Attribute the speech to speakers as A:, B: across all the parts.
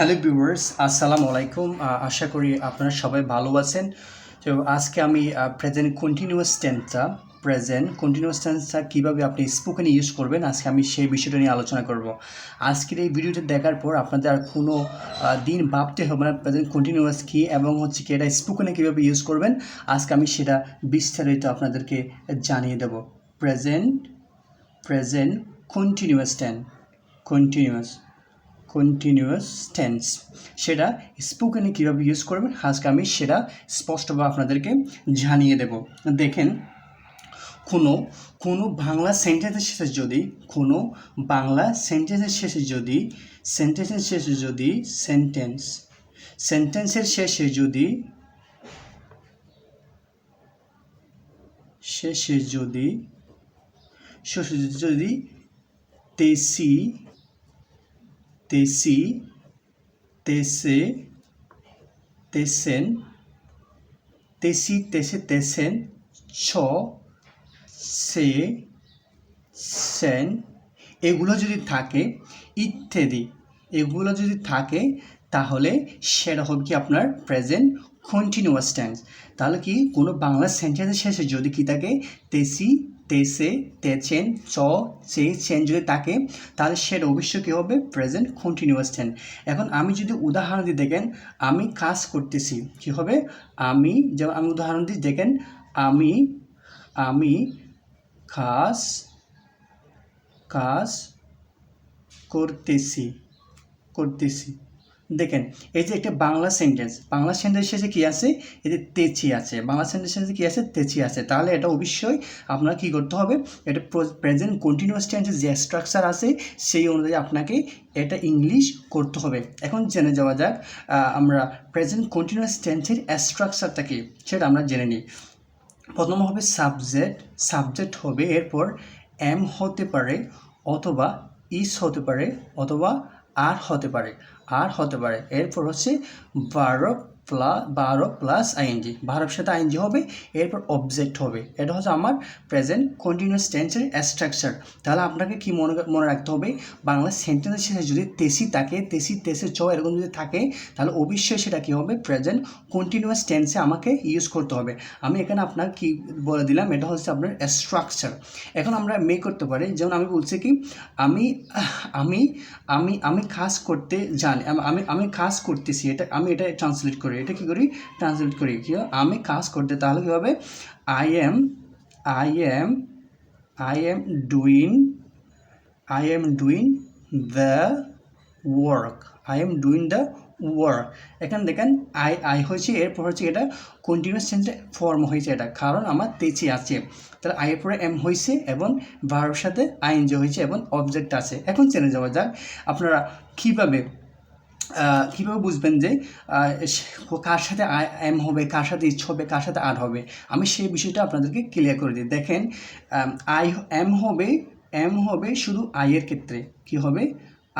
A: Hello viewers আসসালামু আলাইকুম। আশা করি আপনারা সবাই ভালো আছেন। তো আজকে আমি প্রেজেন্ট কন্টিনিউয়াস টেন্সটা প্রেজেন্ট কন্টিনিউয়াস টেন্সটা কীভাবে আপনি স্পোকেনে ইউজ করবেন, আজকে আমি সেই বিষয়টা নিয়ে আলোচনা করব। আজকের এই ভিডিওটা দেখার পর আপনাদের আর কোনো দিন ভাবতে হবে না প্রেজেন্ট কন্টিনিউয়াস কী এবং হচ্ছে কি এটা স্পোকেনে কীভাবে ইউজ করবেন, আজকে আমি সেটা বিস্তারিত আপনাদেরকে জানিয়ে দেব। Present present continuous tense continuous continuous tense সেটা স্পোকেনে কীভাবে ইউজ করবেন? আজকে আমি সেটা স্পষ্টভাবে আপনাদেরকে জানিয়ে দেব। দেখেন, কোনো কোনো বাংলা সেন্টেন্সের শেষে যদি, কোনো বাংলা সেন্টেন্সের শেষে যদি সেন্টেন্সের শেষে যদি সেন্টেন্স সেন্টেন্সের শেষে যদি শেষে যদি শেষে যদি তেসি তেসি, তেসে, তেসেন, তেসি, তেসে, তেসেন, ছ, সে, সেন, এগুলো যদি থাকে, ইত্যাদি, এগুলো যদি থাকে, তাহলে সেটা হবে কি আপনার প্রেজেন্ট কন্টিনিউয়াস টেন্স তাহলে কি কোনো বাংলা সেন্টেন্সের শেষে যদি কি থাকে, তেসি তেসে তেচেন চ চে চেন যদি থাকে, তাহলে সেটা অবশ্যই কী হবে? প্রেজেন্ট কন্টিনিউয়াস টেন্স এখন আমি যদি উদাহরণ দিই দেখেন, আমি কাজ করতেছি, কি হবে? আমি, যেমন আমি উদাহরণ দিই, দেখেন, আমি আমি কাজ কাজ করতেছি করতেছি। দেখেন, এই যে একটা বাংলা সেন্টেন্স বাংলা সেন্টেন্স শেষে কী আছে? এই যে তেচি আছে, বাংলা সেন্টেন্স শেষে কী আছে? তেচি আছে। তাহলে এটা অবশ্যই আপনার কী করতে হবে? এটা প্রেজেন্ট কন্টিনিউয়াস টেন্সের যে স্ট্রাকচার আছে, সেই অনুযায়ী আপনাকে এটা ইংলিশ করতে হবে। এখন জেনে যাওয়া যাক আমরা প্রেজেন্ট কন্টিনিউয়াস টেন্সের স্ট্রাকচারটা কি, সেটা আমরা জেনে নিই। প্রথম হবে সাবজেক্ট সাবজেক্ট হবে এরপর এম হতে পারে অথবা ইস হতে পারে অথবা আর হতে পারে। আর হতে পারে। এরপর হচ্ছে বারো প্লাস বারো প্লাস আইএনজি বারোর সাথে আইএনজি হবে, এরপর অবজেক্ট হবে। এটা হচ্ছে আমার প্রেজেন্ট কন্টিনিউয়াস টেন্সের স্ট্রাকচার তাহলে আপনাকে কি মনে মনে রাখতে হবে? বাংলা সেন্টেন্সের শেষে যদি তেসি থাকে, তেসি, তেসে চ এরকম যদি থাকে, তাহলে অবশ্যই সেটা কী হবে? প্রেজেন্ট কন্টিনিউয়াস টেন্সে আমাকে ইউজ করতে হবে। আমি এখানে আপনার কি বলে দিলাম? এটা হচ্ছে আপনার স্ট্রাকচার এখন আমরা মে করতে পারি। যেমন আমি বলছি কি, আমি আমি আমি আমি কাজ করতে জানি, আমি আমি কাজ করতেছি। এটা, আমি এটা ট্রান্সলেট করি এটা কি করি? ট্রান্সলেট করি। কি আমি কাজ করতে তাহলে কী হবে I am I am I am doing I am doing the work I am doing the work এখানে দেখেন আই আই হয়েছে, এরপর হচ্ছে এটা কন্টিনিউয়াস টেন্সে ফর্ম হয়েছে এটা। কারণ আমার তেচি আছে। তাহলে আই এর পরে এম হয়েছে এবং ভার্বের সাথে আইএনজি হয়েছে এবং অবজেক্ট আছে। এখন চেনে যাওয়া যাক আপনারা কীভাবে কীভাবে বুঝবেন যে কার সাথে এম হবে, কার সাথে ইচ্ছ হবে, কার সাথে আর হবে? আমি সেই বিষয়টা আপনাদেরকে ক্লিয়ার করে দিই। দেখেন আই, এম হবে এম হবে শুধু আইয়ের ক্ষেত্রে। কি হবে?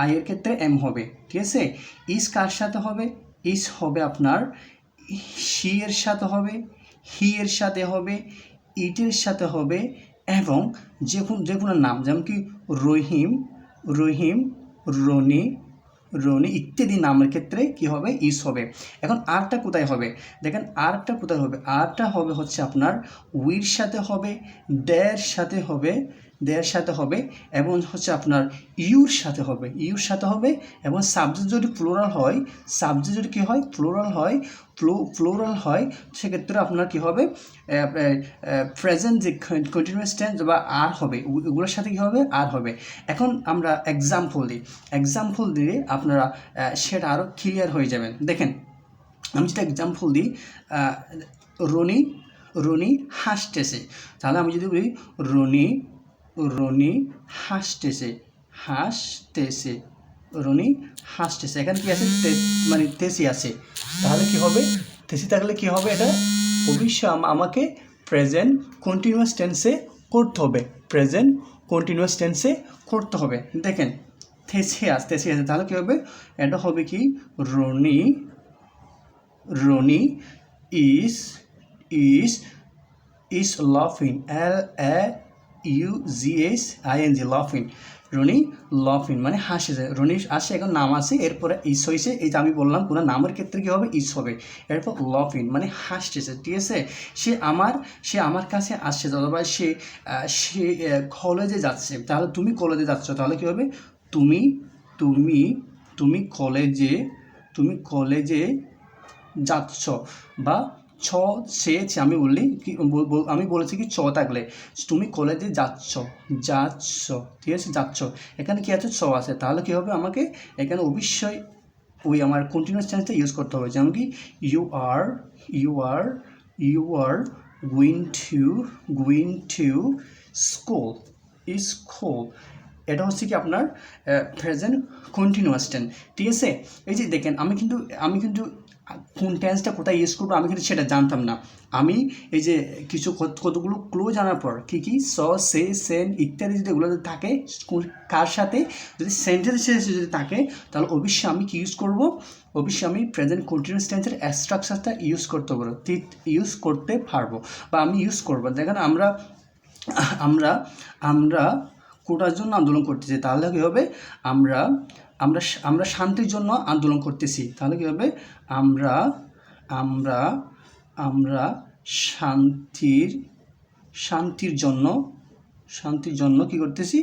A: আইয়ের ক্ষেত্রে এম হবে। ঠিক আছে? ইস কার সাথে হবে? ইস হবে আপনার সি এর সাথে হবে, হি এর সাথে হবে ইটের সাথে হবে এবং যে কোনো যে কোনো নাম। যেমন কি রহিম রহিম, রনি রনি ইত্যাদি নামের ক্ষেত্রে কি হবে? ইস হবে। এখন আরটা কোথায় হবে? দেখেন আরটা কোথায় হবে? আরটা হবে হচ্ছে আপনার উইর সাথে হবে ড্যার সাথে হবে দেয়ের সাথে হবে এবং হচ্ছে আপনার ইউর সাথে হবে। ইউর সাথে হবে এবং সাবজেক্ট যদি প্লোরাল হয় সাবজেক্ট যদি কী হয় প্লোরাল হয় প্লোরাল হয়, সেক্ষেত্রে আপনার কী হবে? প্রেজেন্ট যে কন্টিনিউয়াস টেন্স বা আর হবে ওগুলোর সাথে কী হবে? আর হবে। এখন আমরা এক্সাম্পল দিই। এক্সাম্পল দিলে আপনারা সেটা আরও ক্লিয়ার হয়ে যাবেন। দেখেন, আমি যদি এক্সাম্পল দিই রনি রনি হাসতেছে। তাহলে আমি যদি বলি, রনি রনি হাসতেছে হাসতেছে। রনি হাসতেছে। এখানে কি আছে? মানে তেসি আছে। তাহলে কি হবে? তেসি থাকলে কি হবে এটা? অবশ্যই আমাকে প্রেজেন্ট কন্টিনিউয়াস টেন্সে করতে হবে। প্রেজেন্ট কন্টিনিউয়াস টেন্সে করতে হবে। দেখেন, তেসি আছে তাহলে কি হবে? এটা হবে কি? Roni Roni is is is laughing L A U G I N G লাফিং রনি লফিন মানে হাসিছে রনি আসে, এখন নাম আসে, এরপরে ইস হয়েছে এই যে আমি বললাম কোনো নামের ক্ষেত্রে কী হবে? ইস হবে। এরপর লফিন মানে হাসতেছে ঠিক আছে? সে আমার সে আমার কাছে আসছে অথবা সে সে কলেজে যাচ্ছে। তাহলে তুমি কলেজে যাচ্ছ, তাহলে কী হবে? তুমি তুমি তুমি কলেজে তুমি কলেজে যাচ্ছ বা ছ, সে সে আমি বললি কি আমি বলেছি কি চ থাকলে। তুমি কলেজে যাচ্ছ যাচ্ছ, ঠিক আছে? যাচ্ছ। এখানে কি আছে? ছ আছে। তাহলে কি হবে আমাকে? এখানে অবশ্যই ওই আমার কন্টিনিউয়াস টেন্সটা ইউজ করতে হবে। যেমন কি you are you are you are going to going to school school এটা হচ্ছে কি আপনার প্রেজেন্ট কন্টিনিউয়াস টেন্স ঠিক আছে? এই যে দেখেন, আমি কিন্তু আমি কিন্তু কোন টেন্সটা কোথায় ইউজ করব আমি কিন্তু সেটা জানতাম না। আমি এই যে কিছু কতগুলো ক্লো জানার পর কী কী, স, সে, সেন ইত্যাদি যদি এগুলো যদি থাকে কার সাথে, যদি সেন্টেন্স যদি থাকে, তাহলে অবশ্যই আমি কি ইউজ করব? অবশ্যই আমি প্রেজেন্ট কন্টিনিউয়াস টেন্সের স্ট্রাকচারটা ইউজ করতে পারব ইউজ করতে পারব বা আমি ইউজ করব। দেখেন আমরা আমরা আমরা কোটার জন্য আন্দোলন করতেছি, তাহলে কী হবে? আমরা আমরা আমরা শান্তির জন্য আন্দোলন করতেছি। তাহলে কী হবে? আমরা আমরা আমরা শান্তির শান্তির জন্য শান্তির জন্য কি করতেছি?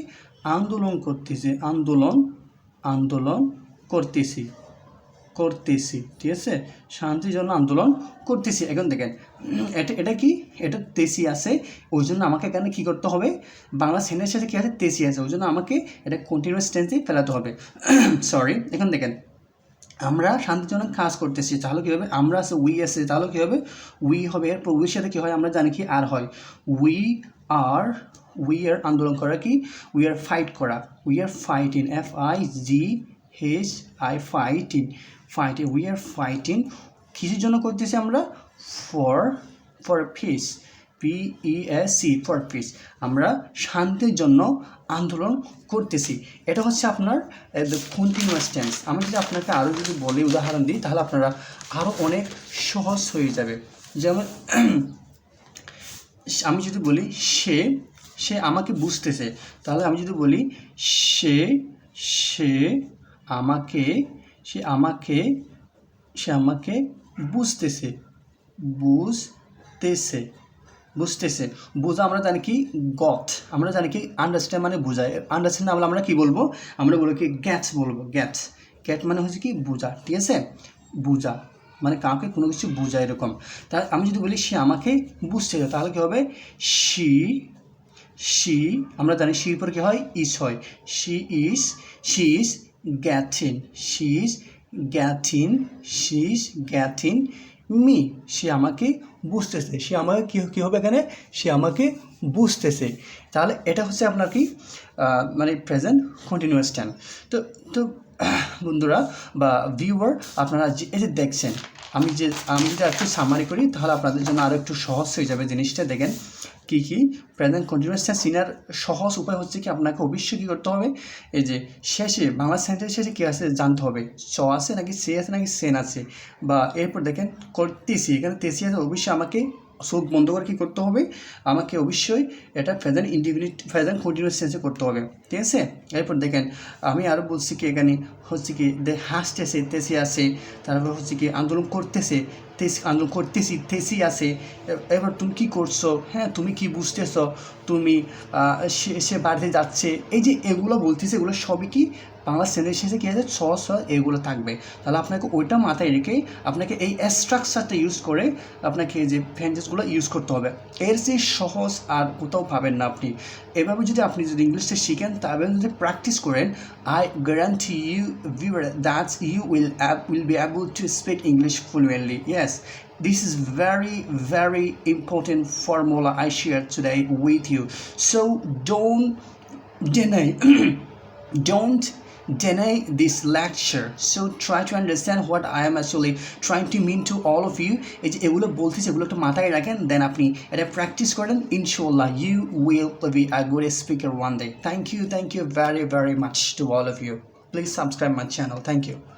A: আন্দোলন করতেছি, আন্দোলন আন্দোলন করতেছি। করতেছি, ঠিক আছে? শান্তির জন্য আন্দোলন করতেছি। এখন দেখেন, এটা এটা কি? এটা তেসি আছে। ওই জন্য আমাকে এখানে কী করতে হবে? বাংলা সেনের সাথে কী আছে? তেসি আছে। ওই জন্য আমাকে এটা কন্টিনিউয়াস টেন্সে ফেলাতে হবে। সরি এখন দেখেন, আমরা শান্তির জন্য কাজ করতেছি। তাহলে কী হবে? আমরা আছে উই আছে। তাহলে কী হবে? উই হবে। এরপর উইর সাথে কী হয়? আমরা জানি কি আর হয়। উই আর উই আর আন্দোলন করা কি? উই আর ফাইট করা। We are fighting F I G H I fighting fighting we are fighting. কিসের জন্য করতেছি আমরা? For for peace P E S C for peace. আমরা শান্তির জন্য আন্দোলন করতেছি। এটা হচ্ছে আপনার কন্টিনিউয়াস টেন্স আমি যদি আপনাকে আরও যদি বলি, উদাহরণ দিই, তাহলে আপনারা আরও অনেক সহজ হয়ে যাবে। যেমন, আমি যদি বলি, সে সে আমাকে বুঝতেছে। তাহলে আমি যদি বলি, সে সে আমাকে, সে আমাকে সে আমাকে বুঝতেছে বুঝতেছে বুঝতেছে। বোঝা আমরা জানি কি? গট আমরা জানি কি? আন্ডারস্ট্যান্ড মানে বোঝায়। আন্ডারস্ট্যান্ড বলে আমরা কি বলব? আমরা বলব কি গ্যাটস বলব গ্যাটস গ্যাট মানে হচ্ছে কি বোঝা, ঠিক আছে? বোঝা। মানে কাউকে কোনো কিছু বোঝা এরকম। তা আমি যদি বলি সে আমাকে বুঝতেছে তাহলে কী হবে? সি শি আমরা জানি শির পর কী হয়? ইস হয়। She is she is getting she is getting she is getting me সে আমাকে বুঝতেছে। সে আমাকে কী কী হবে এখানে? সে আমাকে বুঝতেছে। তাহলে এটা হচ্ছে আপনার কি মানে প্রেজেন্ট কন্টিনিউয়াস টেন তো তো বন্ধুরা বা ভিউয়ার আপনারা যে এই যে দেখছেন, আমি যে আমি যদি একটু সামারি করি, তাহলে আপনাদের জন্য আরও একটু সহজ হয়ে যাবে জিনিসটা। দেখেন, কী কী? প্রেজেন্ট কন্টিনিউয়াস সিনার সহজ উপায় হচ্ছে কি, আপনাকে অবশ্যই কী করতে হবে? এই যে শেষে, বাংলা সেন্টেন্স শেষে কী আছে জানতে হবে? চ আছে নাকি সে আছে নাকি সেন আছে? বা এরপর দেখেন, করতেছি। এখানে তেসি আছে, অবশ্যই আমাকে চোখ বন্ধ করে কী করতে হবে? আমাকে অবশ্যই এটা প্রেজেন্ট ইন্ডিভিনিট প্রেজেন্ট কন্টিনিউয়াস চেঞ্জে করতে হবে। ঠিক আছে? এরপর দেখেন, আমি আরও বলছি কি এখানে হচ্ছে কি দে হাসতেছে তেসে আছে, তারপর হচ্ছে কি আন্দোলন করতেছে তেসি আন্দোলন করতেছি তেসি আছে। এবার তুমি কি করছ? হ্যাঁ তুমি কি বুঝতেছো? তুমি সে সে বাড়িতে যাচ্ছে। এই যে এগুলো বলতেছে, এগুলো সবই কি বাংলা সেন্টেন্স শেষে কী আছে? ছ ছ, এগুলো থাকবে। তাহলে আপনাকে ওইটা মাথায় রেখে আপনাকে এই স্ট্রাকচারটা ইউজ করে আপনাকে যে ফ্রেন্টেন্সগুলো ইউজ করতে হবে। এর যে সহজ আর কোথাও পাবেন না আপনি। এভাবে যদি আপনি যদি ইংলিশটা শিখেন তবে যদি প্র্যাকটিস করেন I guarantee you viewer that's you will will be able to speak English fluently yes This is very, very important formula I share today with you. So don't deny, don't deny this lecture. So try to understand what I am actually trying to mean to all of you. এই যে এগুলো বলতেছি এগুলো একটু মাথায় রাখেন দেন আপনি এটা প্র্যাকটিস করেন ইনশাল্লাহ you will be a good speaker one day thank you thank you very very much to all of you please subscribe my channel thank you